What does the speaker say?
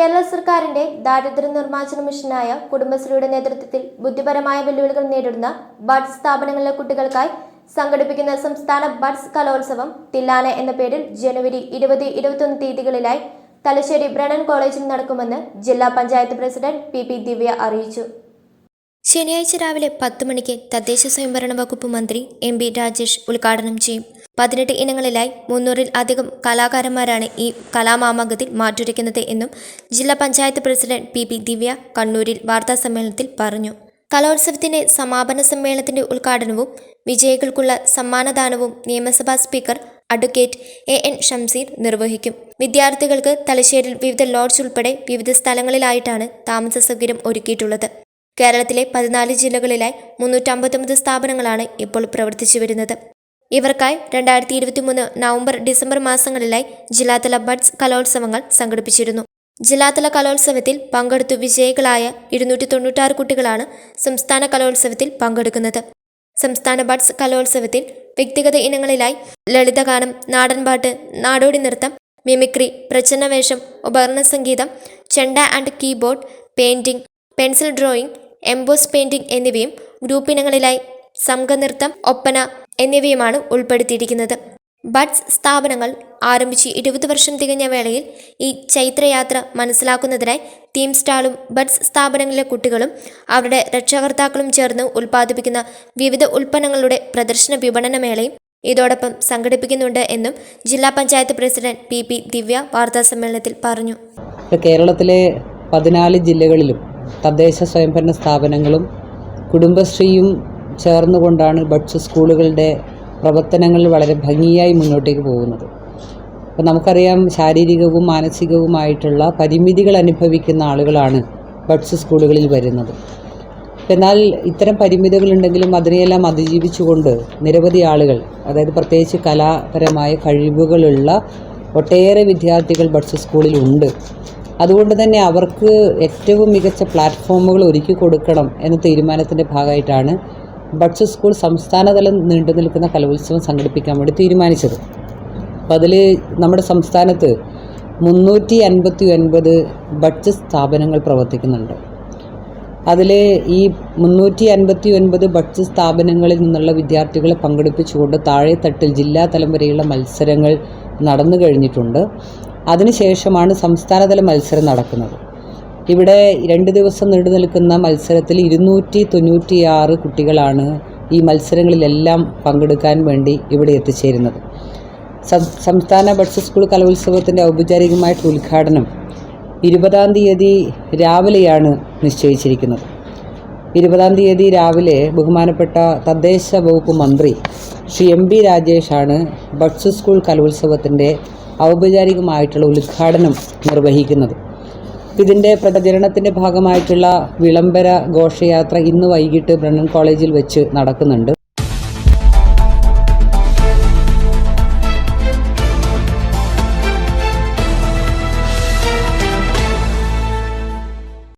കേരള സർക്കാരിന്റെ ദാരിദ്ര്യ നിർമ്മാർജന മിഷനായ കുടുംബശ്രീയുടെ നേതൃത്വത്തിൽ ബുദ്ധിപരമായ വെല്ലുവിളികൾ നേരിടുന്ന ബഡ്സ് സ്ഥാപനങ്ങളിലെ കുട്ടികൾക്കായി സംഘടിപ്പിക്കുന്ന സംസ്ഥാന ബഡ്സ് കലോത്സവം തില്ലാന എന്ന പേരിൽ ജനുവരി ഇരുപത് ഇരുപത്തൊന്ന് തീയതികളിലായി തലശ്ശേരി ബ്രണൻ കോളേജിൽ നടക്കുമെന്ന് ജില്ലാ panchayat president P P Divya അറിയിച്ചു. ശനിയാഴ്ച രാവിലെ പത്ത് മണിക്ക് തദ്ദേശ സ്വയംഭരണ വകുപ്പ് മന്ത്രി എം ബി രാജേഷ് ഉദ്ഘാടനം ചെയ്യും. പതിനെട്ട് ഇനങ്ങളിലായി മുന്നൂറിൽ അധികം കലാകാരന്മാരാണ് ഈ കലാമാമാങ്കത്തിൽ മാറ്റുരയ്ക്കുന്നത് എന്നും ജില്ലാ panchayat president P P Divya കണ്ണൂരിൽ വാർത്താസമ്മേളനത്തിൽ പറഞ്ഞു. കലോത്സവത്തിന്റെ സമാപന സമ്മേളനത്തിന്റെ ഉദ്ഘാടനവും വിജയികൾക്കുള്ള സമ്മാനദാനവും നിയമസഭാ speaker advocate A N Shamseer നിർവഹിക്കും. വിദ്യാർത്ഥികൾക്ക് തലശ്ശേരിയിൽ വിവിധ ലോഡ്ജ് ഉൾപ്പെടെ വിവിധ സ്ഥലങ്ങളിലായിട്ടാണ് താമസ സൗകര്യം ഒരുക്കിയിട്ടുള്ളത്. കേരളത്തിലെ പതിനാല് ജില്ലകളിലായി മുന്നൂറ്റമ്പത്തൊമ്പത് സ്ഥാപനങ്ങളാണ് ഇപ്പോൾ പ്രവർത്തിച്ചു വരുന്നത് ഇവർക്കായി രണ്ടായിരത്തി ഇരുപത്തിമൂന്ന് നവംബർ ഡിസംബർ മാസങ്ങളിലായി ജില്ലാതല ബഡ്സ് കലോത്സവങ്ങൾ സംഘടിപ്പിച്ചിരുന്നു. ജില്ലാതല കലോത്സവത്തിൽ പങ്കെടുത്തു വിജയികളായ ഇരുന്നൂറ്റി തൊണ്ണൂറ്റാറ് കുട്ടികളാണ് സംസ്ഥാന കലോത്സവത്തിൽ പങ്കെടുക്കുന്നത്. സംസ്ഥാന ബഡ്സ് കലോത്സവത്തിൽ വ്യക്തിഗത ഇനങ്ങളിലായി ലളിതഗാനം നാടൻപാട്ട് നാടോടി നൃത്തം മിമിക്രി പ്രചന്നവേഷം ഉപകരണ സംഗീതം ചെണ്ട and keyboard painting pencil drawing emboss painting എന്നിവയും ഗ്രൂപ്പ് ഇനങ്ങളിലായി സംഘനൃത്തം ഒപ്പന എന്നിവയുമാണ് ഉൾപ്പെടുത്തിയിരിക്കുന്നത്. ബഡ്സ് സ്ഥാപനങ്ങൾ ആരംഭിച്ച് ഇരുപത് വർഷം തികഞ്ഞ വേളയിൽ ഈ ചൈത്രയാത്ര മനസ്സിലാക്കുന്നതിനായി തീം സ്റ്റാളും ബഡ്സ് സ്ഥാപനങ്ങളിലെ കുട്ടികളും അവരുടെ രക്ഷകർത്താക്കളും ചേർന്ന് ഉൽപ്പാദിപ്പിക്കുന്ന വിവിധ ഉൽപ്പന്നങ്ങളുടെ പ്രദർശന വിപണന മേളയും ഇതോടൊപ്പം സംഘടിപ്പിക്കുന്നുണ്ട് എന്നും ജില്ലാ panchayat president P P Divya വാർത്താസമ്മേളനത്തിൽ പറഞ്ഞു. കേരളത്തിലെ പതിനാല് ജില്ലകളിലും തദ്ദേശ സ്വയംഭരണ സ്ഥാപനങ്ങളും കുടുംബശ്രീയും ചേർന്നുകൊണ്ടാണ് ബഡ്സ് സ്കൂളുകളുടെ പ്രവർത്തനങ്ങൾ വളരെ ഭംഗിയായി മുന്നോട്ടേക്ക് പോകുന്നത്. അപ്പോൾ നമുക്കറിയാം ശാരീരികവും മാനസികവുമായിട്ടുള്ള പരിമിതികൾ അനുഭവിക്കുന്ന ആളുകളാണ് ബഡ്സ് സ്കൂളുകളിൽ വരുന്നത്. എന്നാൽ ഇത്തരം പരിമിതികളുണ്ടെങ്കിലും അതിനെയെല്ലാം അതിജീവിച്ചുകൊണ്ട് നിരവധി ആളുകൾ അതായത് പ്രത്യേകിച്ച് കലാപരമായ കഴിവുകളുള്ള ഒട്ടേറെ വിദ്യാർത്ഥികൾ ബഡ്സ് സ്കൂളിലുണ്ട് അതുകൊണ്ട് തന്നെ അവർക്ക് ഏറ്റവും മികച്ച പ്ലാറ്റ്ഫോമുകൾ ഒരുക്കി കൊടുക്കണം എന്ന തീരുമാനത്തിന്റെ ഭാഗമായിട്ടാണ് ബഡ്സ് സ്കൂൾ സംസ്ഥാനതലം നീണ്ടു നിൽക്കുന്ന കലോത്സവം സംഘടിപ്പിക്കാൻ വേണ്ടി തീരുമാനിച്ചത്. അപ്പോൾ അതിൽ നമ്മുടെ സംസ്ഥാനത്ത് മുന്നൂറ്റി അൻപത്തി ഒൻപത് ബഡ്സ് സ്ഥാപനങ്ങൾ പ്രവർത്തിക്കുന്നുണ്ട്. അതിൽ ഈ മുന്നൂറ്റി അൻപത്തി ഒൻപത് ബഡ്സ് സ്ഥാപനങ്ങളിൽ നിന്നുള്ള വിദ്യാർത്ഥികളെ പങ്കെടുപ്പിച്ചുകൊണ്ട് താഴെത്തട്ടിൽ ജില്ലാ തലം വരെയുള്ള മത്സരങ്ങൾ നടന്നു കഴിഞ്ഞിട്ടുണ്ട്. അതിനുശേഷമാണ് സംസ്ഥാനതല മത്സരം നടക്കുന്നത്. ഇവിടെ രണ്ട് ദിവസം നീണ്ടു നിൽക്കുന്ന മത്സരത്തിൽ ഇരുന്നൂറ്റി തൊണ്ണൂറ്റിയാറ് കുട്ടികളാണ് ഈ മത്സരങ്ങളിലെല്ലാം പങ്കെടുക്കാൻ വേണ്ടി ഇവിടെ എത്തിച്ചേരുന്നത്. സംസ്ഥാന ബഡ്സ് സ്കൂൾ കലോത്സവത്തിന്റെ ഔപചാരികമായിട്ടുള്ള ഉദ്ഘാടനം ഇരുപതാം തീയതി രാവിലെയാണ് നിശ്ചയിച്ചിരിക്കുന്നത്. ഇരുപതാം തീയതി രാവിലെ ബഹുമാനപ്പെട്ട തദ്ദേശ വകുപ്പ് മന്ത്രി ശ്രീ എം ബി രാജേഷാണ് ബഡ്സ് സ്കൂൾ കലോത്സവത്തിന്റെ ഔപചാരികമായിട്ടുള്ള ഉദ്ഘാടനം നിർവഹിക്കുന്നത്. ഇതിന്റെ പ്രചരണത്തിന്റെ ഭാഗമായിട്ടുള്ള വിളംബര ഘോഷയാത്ര ഇന്ന് വൈകിട്ട് ബ്രണ്ണൻ കോളേജിൽ വെച്ച് നടക്കുന്നുണ്ട്.